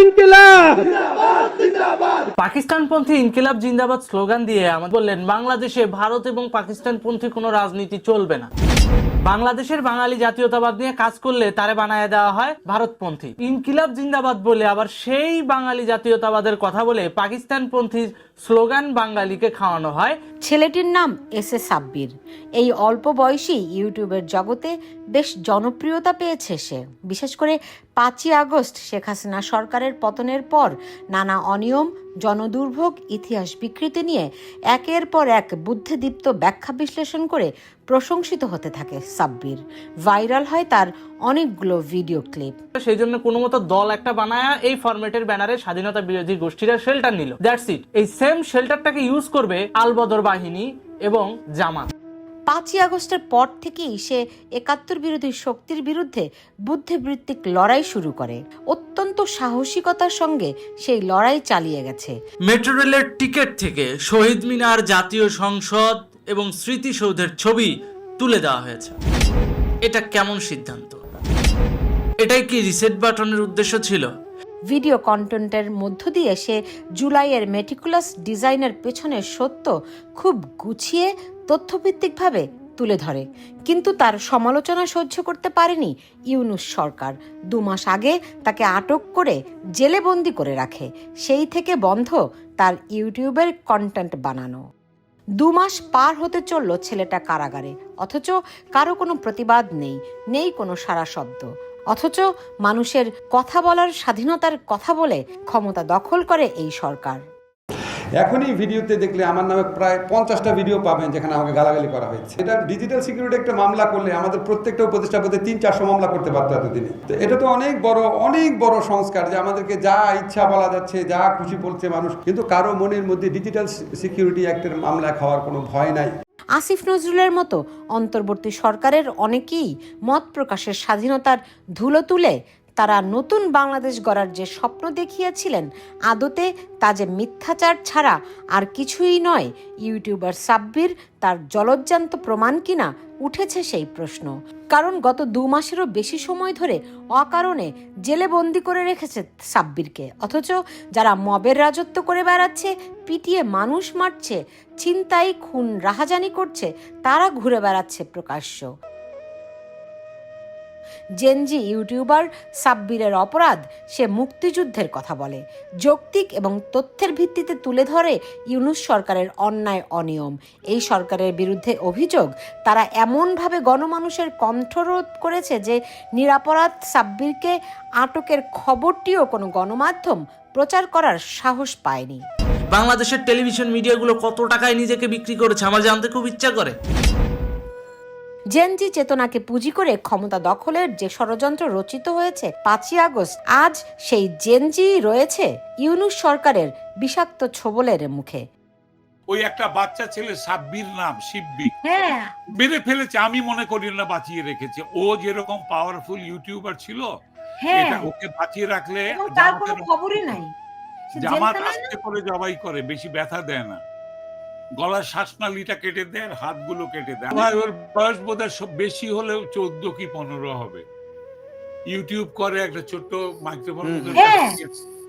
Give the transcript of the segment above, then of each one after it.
ইনকিলাব! পাকিস্তানপন্থী ইনকিলাব জিন্দাবাদ স্লোগান দিয়ে আমাদের বললেন বাংলাদেশে ভারত এবং পাকিস্তানপন্থী কোনো রাজনীতি চলবে না। বাংলাদেশের বাঙালি জাতীয়তাবাদ নিয়ে কাজ করলে তারে বানায় দেওয়া হয় ভারতপন্থী। ইনকিলাব জিন্দাবাদ বলে আবার সেই বাঙালি জাতীয়তাবাদের কথা বলে পাকিস্তানপন্থী স্লোগান বাঙালিকে খাওয়ানো হয়। ছেলেটির নাম এস এ সাব্বির। এই অল্প বয়সী ইউটিউবের জগতে বেশ জনপ্রিয়তা পেয়েছে সে। বিশেষ করে পাঁচই আগস্ট শেখ হাসিনা সরকারের পতনের পর নানা অনিয়ম, জনদুর্ভোগ, ইতিহাস বিকৃতি নিয়ে একের পর এক বুদ্ধিদীপ্ত ব্যাখ্যা বিশ্লেষণ করে প্রশংসিত হতে থাকে সাব্বির। ভাইরাল হয় তার অনেকগুলো ভিডিও ক্লিপ। সেই জন্য কোনো মতো দল একটা বানায়া এই ফরম্যাটের ব্যানারে স্বাধীনতা বিরোধী গোষ্ঠীরা শেল্টার নিল। That's it. এই সেম শেল্টারটাকে ইউজ করবে আলবদর বাহিনী এবং জামাত। পাঁচই আগস্টের পর থেকেই সে একাত্তর বিরোধী শক্তির বিরুদ্ধে বুদ্ধিবৃত্তিক লড়াই শুরু করে। অত্যন্ত সাহসিকতার সঙ্গে সেই লড়াই চালিয়ে গেছে। মেট্রো রেলের টিকিট থেকে শহীদ মিনার জাতীয় সংসদ এবং স্মৃতিসৌধের ছবি তুলে দেওয়া হয়েছে। এটা কেমন সিদ্ধান্ত? এটাই কি রিসেট বাটনের উদ্দেশ্য ছিল? ভিডিও কন্টেন্টের মধ্য দিয়ে সে জুলাইয়ের মেটিকুলাস ডিজাইনের পেছনের সত্য খুব গুছিয়ে, তথ্যভিত্তিকভাবে তুলে ধরে। কিন্তু তার সমালোচনা সহ্য করতে পারেনি ইউনুস সরকার। দু মাস আগে তাকে আটক করে জেলে বন্দি করে রাখে। সেই থেকে বন্ধ তার ইউটিউবের কন্টেন্ট বানানো। দু মাস পার হতে চলল ছেলেটা কারাগারে। অথচ কারও কোনো প্রতিবাদ নেই নেই কোনো সারা শব্দ। অথচ মানুষের কথা বলার স্বাধীনতার কথা বলে ক্ষমতা দখল করে এই সরকার। এখনই ভিডিওতে দেখলে আমার নামে প্রায় পঞ্চাশটা ভিডিও পাবেন যেখানে আমাকে গালাগালি করা হয়েছে। এটা ডিজিটাল সিকিউরিটি একটা মামলা করলে আমাদের প্রত্যেকটা উপদেষ্টা পদে তিন, চারশো মামলা করতে পারতো এতদিনে। তো এটা তো অনেক বড় অনেক বড় সংস্কার যে আমাদেরকে যা ইচ্ছা বলা যাচ্ছে, যা খুশি বলছে মানুষ। কিন্তু কারও মনের মধ্যে ডিজিটাল সিকিউরিটি অ্যাক্টের মামলা খাওয়ার কোনো ভয় নাই। আসিফ নজরুলের মতো অন্তর্বর্তী সরকারের অনেকেই মত প্রকাশের স্বাধীনতার ধুলো তুলে তারা নতুন বাংলাদেশ গড়ার যে স্বপ্ন দেখিয়েছিলেন আদতে তা যে মিথ্যাচার ছাড়া আর কিছুই নয়, ইউটিউবার সাব্বির তার জলজ্জান্ত প্রমাণ কিনা উঠেছে সেই প্রশ্ন। কারণ গত দু মাসেরও বেশি সময় ধরে অকারণে জেলে বন্দি করে রেখেছে সাব্বিরকে। অথচ যারা মবের রাজত্ব করে বেড়াচ্ছে, পিটিয়ে মানুষ মারছে, ছিনতাই, খুন, রাহাজানি করছে, তারা ঘুরে বেড়াচ্ছে প্রকাশ্য। জেনজি ইউটিউবার সাব্বিরের অপরাধ সে মুক্তিযুদ্ধের কথা বলে। যৌক্তিক এবং তথ্যের ভিত্তিতে তুলে ধরে ইউনুস সরকারের অন্যায় অনিয়ম। এই সরকারের বিরুদ্ধে অভিযোগ, তারা এমনভাবে গণমানুষের কণ্ঠরোধ করেছে যে নিরাপরাধ সাব্বিরকে আটকের খবরটিও কোনো গণমাধ্যম প্রচার করার সাহস পায়নি। বাংলাদেশের টেলিভিশন মিডিয়াগুলো কত টাকায় নিজেকে বিক্রি করেছে? আমার জানতে খুব ইচ্ছা করে। জেনজি চেতনাকে পুঁজি করে ক্ষমতা দখলের যে ষড়যন্ত্র রচিত হয়েছে পাঁচই আগস্ট আজ সেই জেনজি রয়েছে ইউনুস সরকারের বিষাক্ত ছোবলের মুখে। ওই একটা বাচ্চা ছেলে সাব্বির নাম শিব্বি। হ্যাঁ। মেরে ফেলেছে আমি মনে করি না বাঁচিয়ে রেখেছে। ও যেরকম পাওয়ারফুল ইউটিউবার ছিল হ্যাঁ। এটা ওকে বাঁচিয়ে রাখলে তার কোনো খবরই নাই। জামাত আস্তে করে জবাই করে বেশি ব্যথা দেয় না। গলার শ্বাসনালীটা কেটে দেয় আর হাতগুলো কেটে দেয় আমার ওর বয়স বোধহয় সব বেশি হলেও চোদ্দ কি পনেরো হবে। ইউটিউব করে একটা ছোট্ট মাইক্রোফোন হ্যাঁ।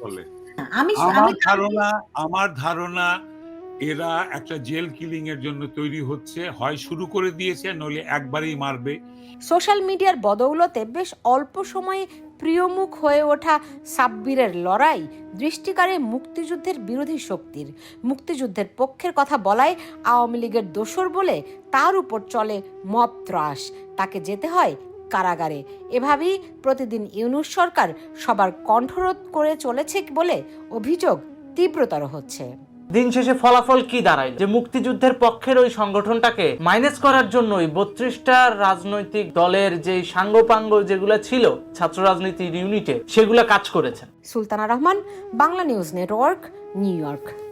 বলে। আমার ধারণা আমার ধারণা এরা একটা জেল কিলিং এর জন্য তৈরি হচ্ছে। হয় শুরু করে দিয়েছে নইলে একবারেই মারবে। সোশ্যাল মিডিয়ার বদৌলতে বেশ অল্প সময়ে প্রিয়মুখ হয়ে ওঠা সাব্বিরের লড়াই দৃষ্টিকারে মুক্তিযুদ্ধের বিরোধী শক্তির। মুক্তিযুদ্ধের পক্ষের কথা বলায় আওয়ামী লীগের দোসর বলে তার উপর চলে মব ত্রাস। তাকে যেতে হয় কারাগারে। এভাবেই প্রতিদিন ইউনুস সরকার সবার কণ্ঠরোধ করে চলেছে বলে অভিযোগ তীব্রতর হচ্ছে। দিন শেষে ফলাফল কি দাঁড়ায়? যে মুক্তিযুদ্ধের পক্ষের ওই সংগঠনটাকে মাইনাস করার জন্য ওই বত্রিশটা রাজনৈতিক দলের যে সাঙ্গপাঙ্গ যেগুলো ছিল, ছাত্র রাজনীতির ইউনিটে সেগুলো কাজ করেছেন। Sultana Rahman, Bangla news network, New York.